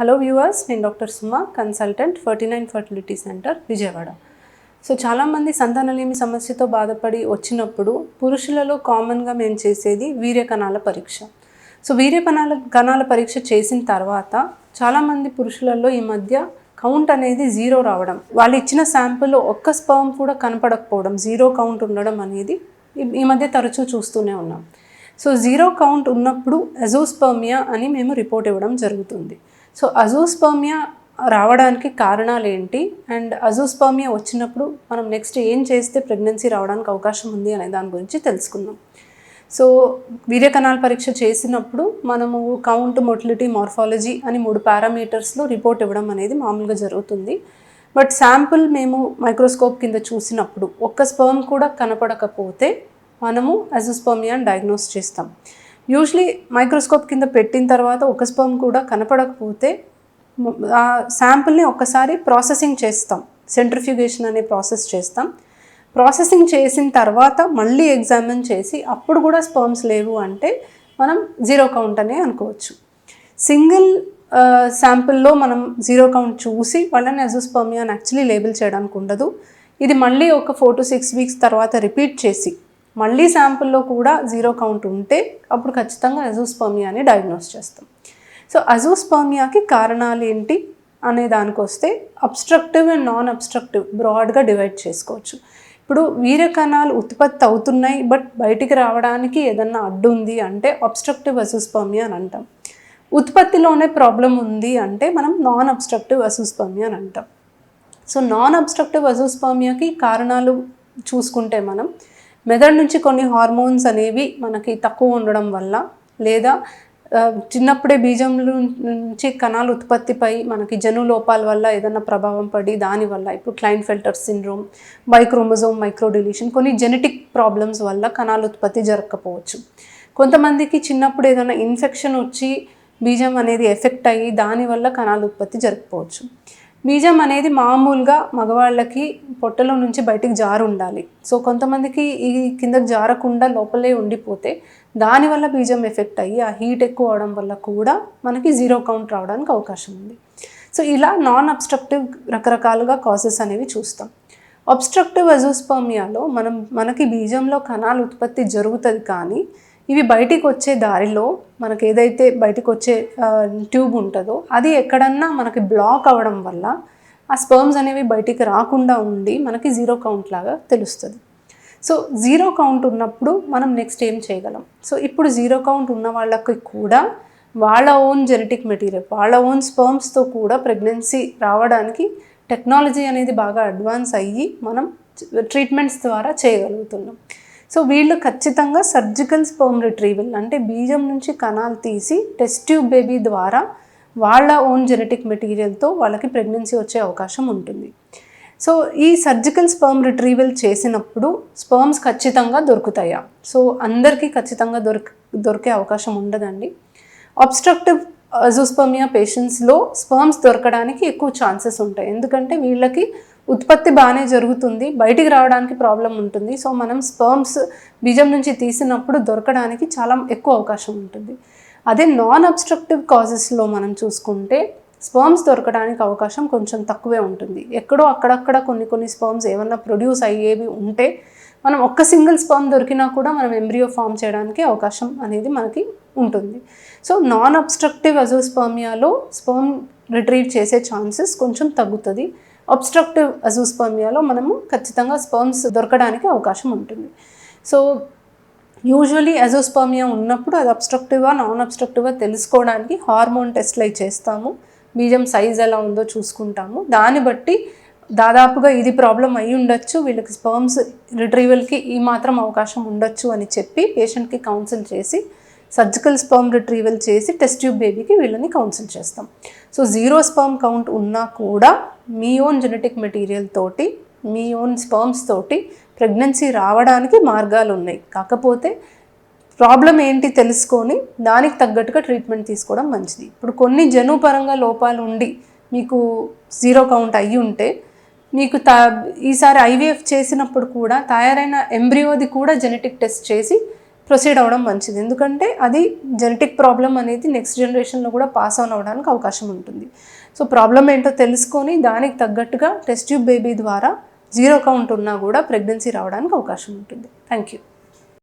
Hello viewers నేను doctor Suma consultant Ferty nine fertility centre Vijayawada. So చాలామంది సంతానలేమి సమస్యతో బాధపడి వచ్చినప్పుడు పురుషులలో కామన్గా మేము చేసేది వీర్యకణాల పరీక్ష. సో వీర్యకణాల కణాల పరీక్ష చేసిన తర్వాత చాలామంది పురుషులలో ఈ మధ్య కౌంట్ అనేది జీరో రావడం వాళ్ళు ఇచ్చిన శాంపుల్లో ఒక్క స్పర్మ్ కూడా కనపడకపోవడం జీరో కౌంట్ ఉండడం అనేది ఈ- మధ్య తరచూ చూస్తూనే ఉన్నాం. సో జీరో కౌంట్ ఉన్నప్పుడు ఎజోస్పర్మియా అని మేము రిపోర్ట్ ఇవ్వడం జరుగుతుంది. సో అజోస్పర్మియా రావడానికి కారణాలు ఏంటి అండ్ అజోస్పర్మియా వచ్చినప్పుడు మనం నెక్స్ట్ ఏం చేస్తే ప్రెగ్నెన్సీ రావడానికి అవకాశం ఉంది అనే దాని గురించి తెలుసుకుందాం. సో వీర్యకణాల పరీక్ష చేసినప్పుడు మనము కౌంట్ మొటిలిటీ మార్ఫాలజీ అని మూడు పారామీటర్స్లో రిపోర్ట్ ఇవ్వడం అనేది మామూలుగా జరుగుతుంది. బట్ శాంపుల్ మేము మైక్రోస్కోప్ కింద చూసినప్పుడు ఒక్క స్పర్మ్ కూడా కనపడకపోతే మనము అజోస్పర్మియా డయాగ్నోస్ చేస్తాం. యూజువలీ మైక్రోస్కోప్ కింద పెట్టిన తర్వాత ఒక స్పర్మ్ కూడా కనపడకపోతే ఆ శాంపుల్ని ఒక్కసారి ప్రాసెసింగ్ చేస్తాం. సెంట్రిఫ్యూగేషన్ అనే ప్రాసెస్ చేస్తాం. ప్రాసెసింగ్ చేసిన తర్వాత మళ్ళీ ఎగ్జామిన్ చేసి అప్పుడు కూడా స్పర్మ్స్ లేవు అంటే మనం జీరో కౌంట్ అనే అనుకోవచ్చు. సింగిల్ శాంపుల్లో మనం జీరో కౌంట్ చూసి వాళ్ళని ఎజోస్పర్మియా అని యాక్చువల్లీ లేబుల్ చేయడానికి ఉండదు. ఇది మళ్ళీ ఒక ఫోర్ టు సిక్స్ వీక్స్ తర్వాత రిపీట్ చేసి మళ్ళీ శాంపుల్లో కూడా జీరో కౌంట్ ఉంటే అప్పుడు ఖచ్చితంగా అజోస్పర్మియాని డయాగ్నోస్ చేస్తాం. సో అజోస్పర్మియాకి కారణాలు ఏంటి అనే దానికి వస్తే అబ్స్ట్రక్టివ్ అండ్ నాన్ అబ్స్ట్రక్టివ్ బ్రాడ్గా డివైడ్ చేసుకోవచ్చు. ఇప్పుడు వీర్య కణాలు ఉత్పత్తి అవుతున్నాయి బట్ బయటికి రావడానికి ఏదన్నా అడ్డు ఉంది అంటే అబ్స్ట్రక్టివ్ అసూస్పమ్య అని అంటాం. ఉత్పత్తిలోనే ప్రాబ్లం ఉంది అంటే మనం నాన్ అబ్స్ట్రక్టివ్ అసూస్పమ్య అని అంటాం. సో నాన్ అబ్స్ట్రక్టివ్ అజోస్పర్మియాకి కారణాలు చూసుకుంటే మనం మెదడు నుంచి కొన్ని హార్మోన్స్ అనేవి మనకి తక్కువ ఉండడం వల్ల లేదా చిన్నప్పుడే బీజం నుంచి కణాల ఉత్పత్తిపై మనకి జను లోపాల వల్ల ఏదైనా ప్రభావం పడి దానివల్ల ఇప్పుడు Klinefelter syndrome Y chromosome microdeletion కొన్ని జెనెటిక్ ప్రాబ్లమ్స్ వల్ల కణాలు ఉత్పత్తి జరగకపోవచ్చు. కొంతమందికి చిన్నప్పుడు ఏదైనా ఇన్ఫెక్షన్ వచ్చి బీజం అనేది ఎఫెక్ట్ అయ్యి దానివల్ల కణాలు ఉత్పత్తి జరగకపోవచ్చు. బీజం అనేది మామూలుగా మగవాళ్ళకి పొట్టలో నుంచి బయటికి జారు ఉండాలి. సో కొంతమందికి ఈ కిందకి జారకుండా లోపలే ఉండిపోతే దానివల్ల బీజం ఎఫెక్ట్ అయ్యి ఆ హీట్ ఎక్కువ అవడం వల్ల కూడా మనకి జీరో కౌంట్ రావడానికి అవకాశం ఉంది. సో ఇలా నాన్ అబ్స్ట్రక్టివ్ రకరకాలుగా కాజెస్ అనేవి చూస్తాం. అబ్స్ట్రక్టివ్ అజోస్పర్మియాలో మనం మనకి బీజంలో కణాలు ఉత్పత్తి జరుగుతుంది కానీ ఇవి బయటికి వచ్చే దారిలో మనకి ఏదైతే బయటకు వచ్చే ట్యూబ్ ఉంటుందో అది ఎక్కడన్నా మనకి బ్లాక్ అవ్వడం వల్ల ఆ స్పర్మ్స్ అనేవి బయటికి రాకుండా ఉండి మనకి జీరో కౌంట్ లాగా తెలుస్తుంది. సో జీరో కౌంట్ ఉన్నప్పుడు మనం నెక్స్ట్ ఏం చేయగలం? సో ఇప్పుడు జీరో కౌంట్ ఉన్న వాళ్ళకి కూడా వాళ్ళ ఓన్ జెనెటిక్ మెటీరియల్ వాళ్ళ ఓన్ స్పర్మ్స్తో కూడా ప్రెగ్నెన్సీ రావడానికి టెక్నాలజీ అనేది బాగా అడ్వాన్స్ అయ్యి మనం ట్రీట్మెంట్స్ ద్వారా చేయగలుగుతున్నాం. సో వీళ్ళు ఖచ్చితంగా సర్జికల్ స్పర్మ్ రిట్రీవల్ అంటే బీజం నుంచి కణాలు తీసి టెస్ట్ ట్యూబ్ బేబీ ద్వారా వాళ్ళ ఓన్ జెనెటిక్ మెటీరియల్తో వాళ్ళకి ప్రెగ్నెన్సీ వచ్చే అవకాశం ఉంటుంది. సో ఈ సర్జికల్ స్పర్మ్ రిట్రీవల్ చేసినప్పుడు స్పర్మ్స్ ఖచ్చితంగా దొరుకుతాయా? సో అందరికీ ఖచ్చితంగా దొరక దొరికే అవకాశం ఉండదండి. అబ్స్ట్రక్టివ్ అజోస్పర్మియా పేషెంట్స్లో స్పర్మ్స్ దొరకడానికి ఎక్కువ ఛాన్సెస్ ఉంటాయి. ఎందుకంటే వీళ్ళకి ఉత్పత్తి బాగానే జరుగుతుంది బయటికి రావడానికి ప్రాబ్లం ఉంటుంది. సో మనం స్పర్మ్స్ బీజం నుంచి తీసినప్పుడు దొరకడానికి చాలా ఎక్కువ అవకాశం ఉంటుంది. అదే నాన్ అబ్స్ట్రక్టివ్ కాజెస్లో మనం చూసుకుంటే స్పర్మ్స్ దొరకడానికి అవకాశం కొంచెం తక్కువే ఉంటుంది. ఎక్కడో అక్కడక్కడ కొన్ని కొన్ని స్పర్మ్స్ ఏమన్నా ప్రొడ్యూస్ అయ్యేవి ఉంటే మనం ఒక్క సింగిల్ స్పర్మ్ దొరికినా కూడా మనం ఎంబ్రియో ఫామ్ చేయడానికి అవకాశం అనేది మనకి ఉంటుంది. సో నాన్ అబ్స్ట్రక్టివ్ అజోస్పర్మియాలో స్పర్మ్ రిట్రీవ్ చేసే ఛాన్సెస్ కొంచెం తగ్గుతుంది. అబ్స్ట్రక్టివ్ అజోస్పర్మియాలో మనము ఖచ్చితంగా స్పర్మ్స్ దొరకడానికి అవకాశం ఉంటుంది. సో యూజువలీ అజోస్పర్మియా ఉన్నప్పుడు అది అబ్స్ట్రక్టివా నాన్ అబ్స్ట్రక్టివా తెలుసుకోవడానికి హార్మోన్ టెస్ట్లు అవి చేస్తాము. బీజం సైజ్ ఎలా ఉందో చూసుకుంటాము. దాన్ని బట్టి దాదాపుగా ఇది ప్రాబ్లం అయి ఉండొచ్చు. వీళ్ళకి స్పర్మ్స్ రిట్రీవల్కి ఈ మాత్రం అవకాశం ఉండొచ్చు అని చెప్పి పేషెంట్కి కౌన్సిల్ చేసి సర్జికల్ స్పర్మ్ రిట్రీవల్ చేసి టెస్ట్ ట్యూబ్ బేబీకి వీళ్ళని కౌన్సిల్ చేస్తాం. సో జీరో స్పర్మ్ కౌంట్ ఉన్నా కూడా మీ ఓన్ జెనెటిక్ మెటీరియల్ తోటి మీ ఓన్ స్పర్మ్స్ తోటి ప్రెగ్నెన్సీ రావడానికి మార్గాలు ఉన్నాయి. కాకపోతే ప్రాబ్లం ఏంటి తెలుసుకొని దానికి తగ్గట్టుగా ట్రీట్మెంట్ తీసుకోవడం మంచిది. ఇప్పుడు కొన్ని జనుపరంగా లోపాలు ఉండి మీకు జీరో కౌంట్ అయ్యి ఉంటే మీకు తా ఈసారి ఐవీఎఫ్ చేసినప్పుడు కూడా తయారైన ఎంబ్రియోది కూడా జెనెటిక్ టెస్ట్ చేసి ప్రొసీడ్ అవ్వడం మంచిది. ఎందుకంటే అది జెనెటిక్ ప్రాబ్లం అనేది నెక్స్ట్ జనరేషన్లో కూడా పాస్ ఆన్ అవ్వడానికి అవకాశం ఉంటుంది. సో ప్రాబ్లం ఏంటో తెలుసుకొని దానికి తగ్గట్టుగా టెస్ట్ ట్యూబ్ బేబీ ద్వారా జీరో కౌంట్ ఉన్నా కూడా ప్రెగ్నెన్సీ రావడానికి అవకాశం ఉంటుంది. Thank you